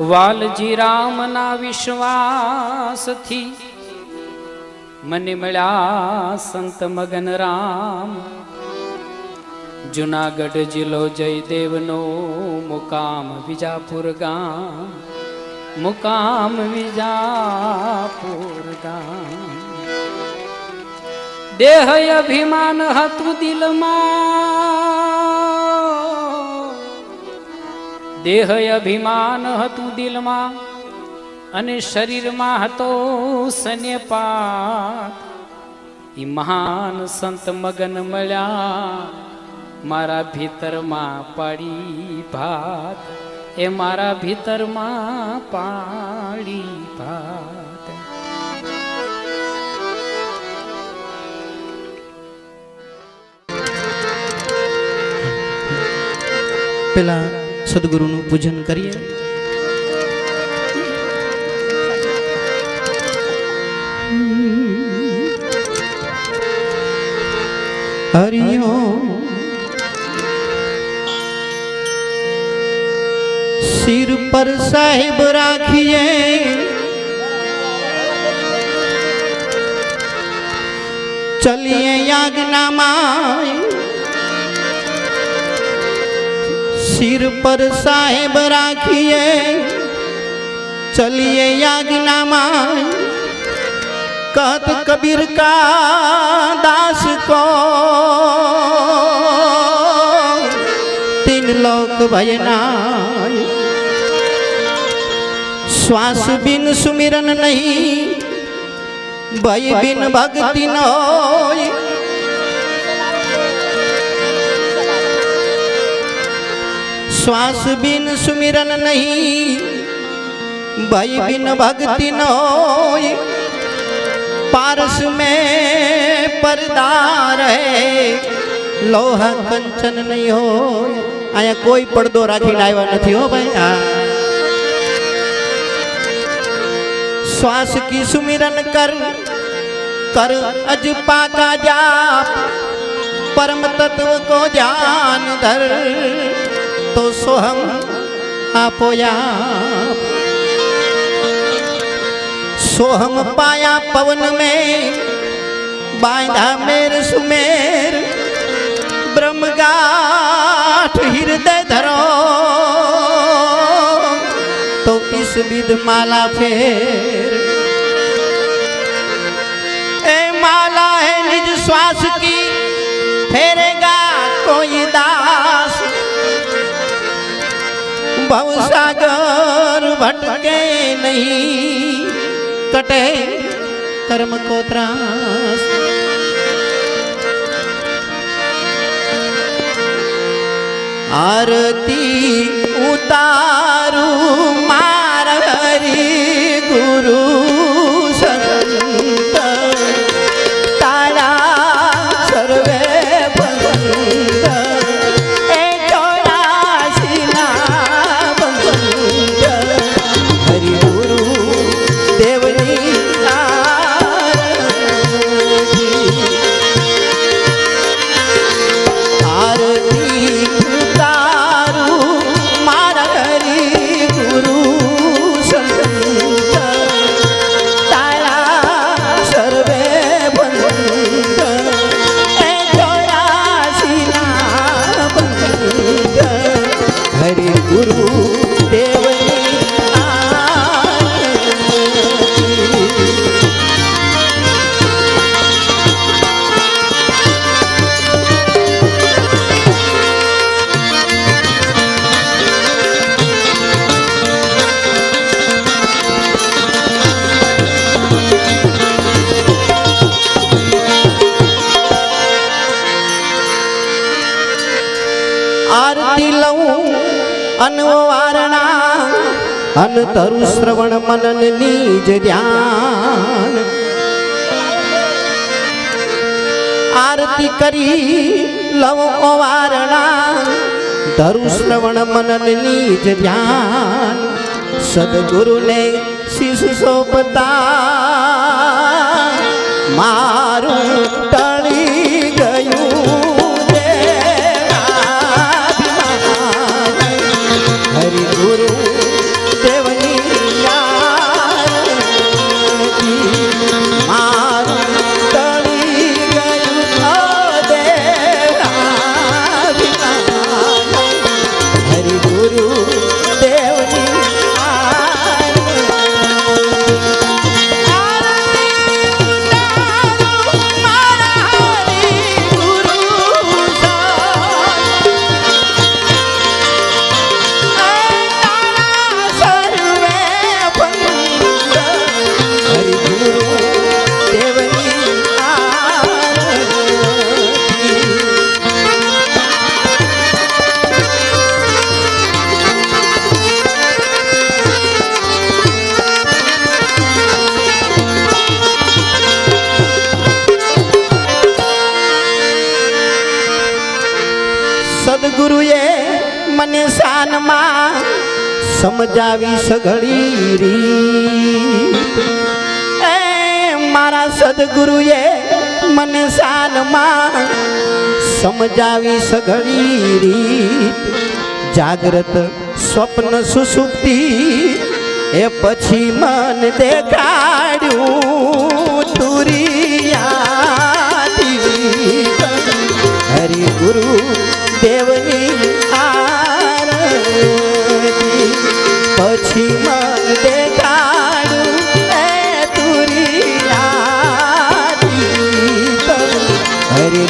વાલજી રામના વિશ્વાસથી મને મળ્યા સંત મગન રામ. જુનાગઢ જિલ્લો જયદેવનો મુકામ વિજાપુર ગામ. મુકામ વિજાપુર ગામ. દેહ અભિમાન હતું દિલમાં. દેહ અભિમાન હતું દિલમાં અને શરીરમાં હતો સન્યપાત ઈ મહાન સંત મગન મળ્યા, મારા ભીતરમાં પાડી ભાત. એ મારા ભીતરમાં પાડી ભાત. પેલા સદગુરુનું પૂજન કરીએ હરિયો સિર પર સાહેબ રાખીએ ચલીએ યાજ્ઞામાં सिर पर साहेब राखिए, चलिए याज्ञा कहत कबीर का दास को, तीन लोक भजना श्वास बिन सुमिरन नहीं, भय बिन भक्ति न श्वास बिन सुमिरन नहीं भय बिन भक्ति न होय पारस में परदार है लोह कंचन नहीं हो आया कोई પડદો રાખીને આવ્યા નથી હો ભાઈ હા श्वास की सुमिरन कर कर अजपा का जाप परम तत्व को जान धर तो सोहम आपोया सोहम पाया पवन में बांधा मेर सुमेर ब्रह्मगाठ हृदय धरो तो इस विध माला फेर ए माला है निज श्वास की फेरेगा कोई दास भवसागर भटके नहीं। कटे कर्म को त्रास। आरती उतारू मार हरि गुरु। અન તરુ શ્રવણ મનન નીજ ધ્યાન. આરતી કરી લવ ઓવારણા. તરુ શ્રવણ મનન નીજ ધ્યાન. સદગુરુને શિશુ સોપતા સમજાવી સઘળી રીત. એ મારા સદગુરુએ મને સાનમાં સમજાવી સઘળી રીત. જાગ્રત સ્વપ્ન સુસુપ્તિ, એ પછી મન દેખાડ્યું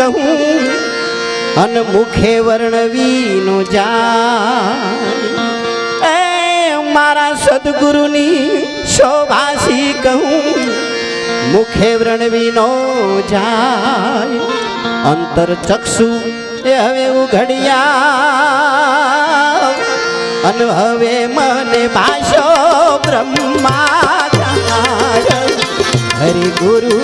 કહું અન મુખે વર્ણવી નો જાય એ મારા સદગુરુની શોભાસી કહું, મુખે વર્ણવી નો જાય અંતર ચક્ષુ એ હવે ઉઘડિયા. અન હવે મને ભાષો બ્રહ્મા હરિ ગુરુ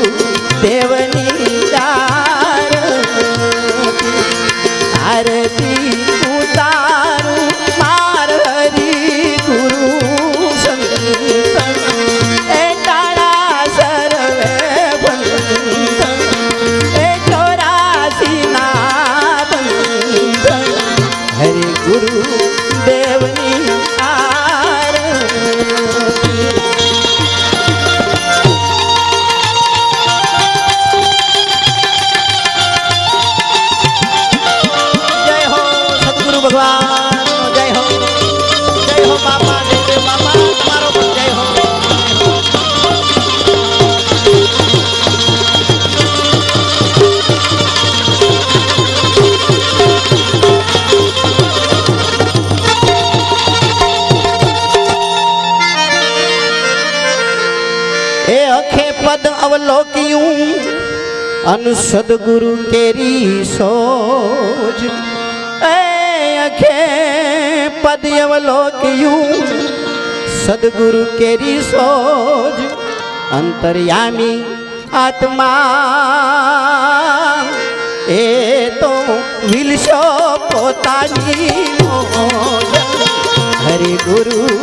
અવલોક્યું અન સદગુરુ કેરી સોજ. એ અખે પદ અવલોક્યું સદગુરુ કેરી સોજ. અંતર્યામી આત્મા. એ તો વિલશો પોતાની મોજ. ગુરુ